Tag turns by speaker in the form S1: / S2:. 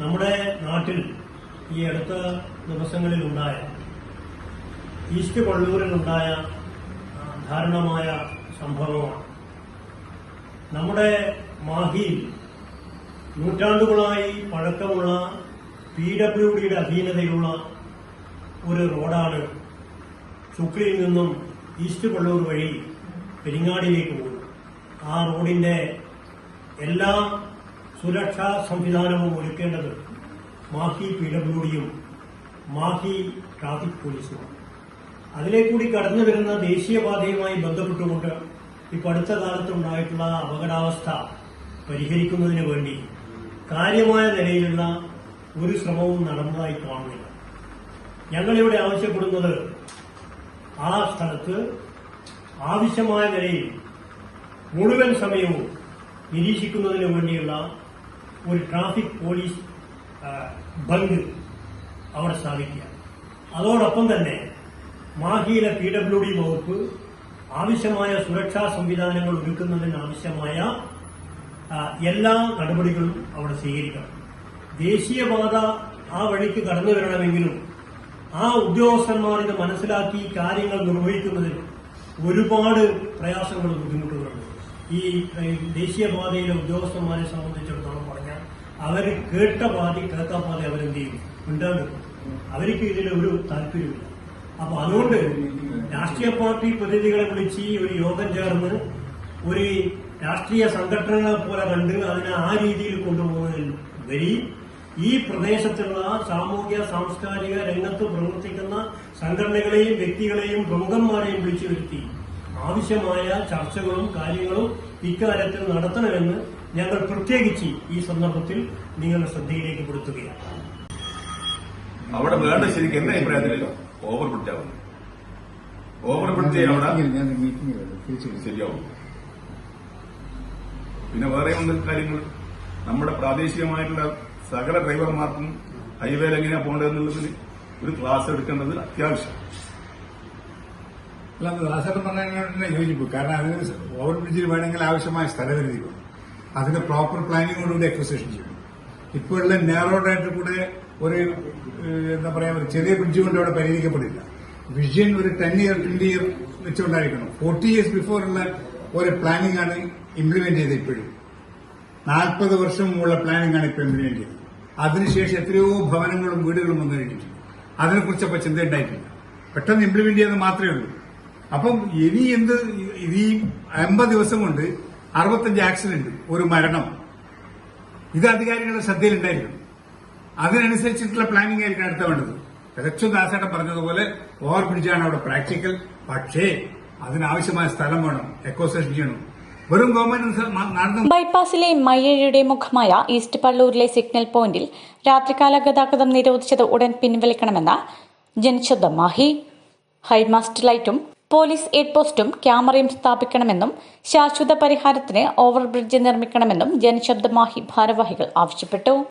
S1: നമ്മുടെ നാട്ടിൽ ഈ അടുത്ത ദിവസങ്ങളിൽ ഉണ്ടായ ഈസ്റ്റ് കൊള്ളൂരിലുണ്ടായ ദാരുണമായ സംഭവമാണ്. നമ്മുടെ മാഹിയിൽ നൂറ്റാണ്ടുകളായി പഴക്കമുള്ള പി ഡബ്ല്യു ഡിയുടെ അധീനതയിലുള്ള ഒരു റോഡാണ് ചുക്ലിയിൽ നിന്നും ഈസ്റ്റ് കൊള്ളൂർ വഴി പെരിങ്ങാടിലേക്ക് പോകുന്നത്. ആ റോഡിന്റെ എല്ലാ സുരക്ഷാ സംവിധാനവും ഒരുക്കേണ്ടത് മാഹി പി ഡബ്ല്യു ഡിയും മാഹി ട്രാഫിക് പോലീസുമാണ്. അതിലേക്കൂടി കടന്നു വരുന്ന ദേശീയപാതയുമായി ബന്ധപ്പെട്ടുകൊണ്ട് ഇപ്പൊ അടുത്ത കാലത്തുണ്ടായിട്ടുള്ള അപകടാവസ്ഥ പരിഹരിക്കുന്നതിന് വേണ്ടി കാര്യമായ നിലയിലുള്ള ഒരു ശ്രമവും നടന്നതായി കാണുന്നില്ല. ഞങ്ങളിവിടെ ആവശ്യപ്പെടുന്നത് ആ സ്ഥലത്ത് ആവശ്യമായ നിലയിൽ മുഴുവൻ സമയവും നിരീക്ഷിക്കുന്നതിന് വേണ്ടിയുള്ള ഒരു ട്രാഫിക് പോലീസ് ബങ്ക് അവിടെ സ്ഥാപിക്കുക. അതോടൊപ്പം തന്നെ മാഹിയിലെ പി ഡബ്ല്യു ഡി വകുപ്പ് ആവശ്യമായ സുരക്ഷാ സംവിധാനങ്ങൾ ഒരുക്കുന്നതിന് ആവശ്യമായ എല്ലാ നടപടികളും അവിടെ സ്വീകരിക്കണം. ദേശീയപാത ആ വഴിക്ക് കടന്നു വരണമെങ്കിലും ആ ഉദ്യോഗസ്ഥന്മാർ ഇത് മനസ്സിലാക്കി കാര്യങ്ങൾ നിർവഹിക്കുന്നതിൽ ഒരുപാട് പ്രയാസങ്ങളും ബുദ്ധിമുട്ടുകളുണ്ട്. ഈ ദേശീയപാതയിലെ ഉദ്യോഗസ്ഥന്മാരെ സംബന്ധിച്ചിടത്തോളം അവർ കേട്ട പാതി കേൾക്കാൻ പാതി അവരെന്ത് ചെയ്യും? ഉണ്ടാകും അവർക്ക് ഇതിൽ ഒരു താല്പര്യമില്ല അപ്പൊ അതുകൊണ്ട് രാഷ്ട്രീയ പാർട്ടി പ്രതിനിധികളെ വിളിച്ച് ഒരു യോഗം ചേർന്ന് ഒരു രാഷ്ട്രീയ സംഘടനകളെ പോലെ കണ്ട് അതിനെ ആ രീതിയിൽ കൊണ്ടുപോകുന്നതിൽ വരി ഈ പ്രദേശത്തുള്ള സാമൂഹ്യ സാംസ്കാരിക രംഗത്ത് പ്രവർത്തിക്കുന്ന സംഘടനകളെയും വ്യക്തികളെയും പ്രമുഖന്മാരെയും വിളിച്ചു വരുത്തി ആവശ്യമായ ചർച്ചകളും കാര്യങ്ങളും ഇക്കാര്യത്തിൽ നടത്തണമെന്ന് ഞങ്ങൾ പ്രത്യേകിച്ച് ഈ സന്ദർഭത്തിൽ നിങ്ങളുടെ ശ്രദ്ധയിലേക്ക് പെടുത്തുകയാണ്
S2: അവിടെ വേണ്ട ശരിക്കും എന്റെ അഭിപ്രായത്തിലല്ലോ ഓവർ പിടിച്ചാവുന്നു ഓവർ അവിടെ
S3: തിരിച്ചു
S2: ശരിയാവും പിന്നെ വേറെ ഒന്ന് കാര്യങ്ങൾ. നമ്മുടെ പ്രാദേശികമായിട്ടുള്ള സകല ഡ്രൈവർമാർക്കും ഹൈവേയിൽ എങ്ങനെയാ പോകേണ്ടതെന്നുള്ളതിന് ഒരു ക്ലാസ് എടുക്കേണ്ടത് അത്യാവശ്യം.
S3: അല്ല അത് ദാസേട്ടൻ പറഞ്ഞതിനോട് യോജിപ്പ് കാരണം അതിന് ഓവർ ബ്രിഡ്ജിൽ വേണമെങ്കിൽ ആവശ്യമായ സ്ഥലപരിധി വേണം അതിന് പ്രോപ്പർ പ്ലാനിങ്ങോടുകൂടി അക്വസേഷൻ ചെയ്യണം. ഇപ്പോഴുള്ള നാരോഡായിട്ട് കൂടെ ഒരു എന്താ പറയാ ഒരു ചെറിയ ബ്രിഡ്ജ് കൊണ്ട് അവിടെ പരിഹരിക്കപ്പെടില്ല. വിഷൻ ഒരു ടെൻ ഇയർ ട്വന്റി ഇയർ വെച്ചുകൊണ്ടായിരിക്കണം. ഫോർട്ടി ഇയേഴ്സ് ബിഫോർ ഉള്ള ഒരു പ്ലാനിംഗ് ആണ് ഇംപ്ലിമെന്റ് ചെയ്തത് ഇപ്പോഴും. നാൽപ്പത് വർഷം മുമ്പുള്ള പ്ലാനിംഗ് ആണ് ഇപ്പോൾ ഇംപ്ലിമെന്റ് ചെയ്തത്. അതിനുശേഷം എത്രയോ ഭവനങ്ങളും വീടുകളും വന്നു കഴിഞ്ഞിട്ടുണ്ട്. അതിനെക്കുറിച്ച് അപ്പോൾ ചിന്ത ഉണ്ടായിട്ടില്ല. പെട്ടെന്ന് ഇംപ്ലിമെന്റ് ചെയ്തത് മാത്രമേ ഉള്ളൂ. അപ്പം ഇനി എന്ത് ഈ അമ്പത് ദിവസം കൊണ്ട് അറുപത്തഞ്ച് ആക്സിഡന്റ് ഒരു മരണം. ഇത് അധികാരികളുടെ ശ്രദ്ധയിലുണ്ടായിരിക്കണം. അതിനനുസരിച്ചിട്ടുള്ള പ്ലാനിംഗ് ആയിരിക്കും അടുത്ത വേണ്ടത്. തികച്ചും ദാസേട്ടൻ പറഞ്ഞതുപോലെ ഓവർ ബ്രിഡ്ജാണ് അവിടെ പ്രാക്ടിക്കൽ പക്ഷേ അതിനാവശ്യമായ സ്ഥലം വേണം എക്കോസേഷൻ ചെയ്യണം.
S4: ബൈപ്പാസിലെ മയ്യഴിയുടെ മുഖമായ ഈസ്റ്റ് പള്ളൂരിലെ സിഗ്നൽ പോയിന്റിൽ രാത്രികാല ഗതാഗതം നിരോധിച്ചത് ഉടൻ പിൻവലിക്കണമെന്ന് ജനശബ്ദം മാഹി. ഹൈമാസ്റ്റ് ലൈറ്റും പോലീസ് എയ്ഡ് പോസ്റ്റും ക്യാമറയും സ്ഥാപിക്കണമെന്നും ശാശ്വത പരിഹാരത്തിന് ഓവർബ്രിഡ്ജ് നിർമ്മിക്കണമെന്നും ജനശബ്ദമാഹി ഭാരവാഹികൾ ആവശ്യപ്പെട്ടു.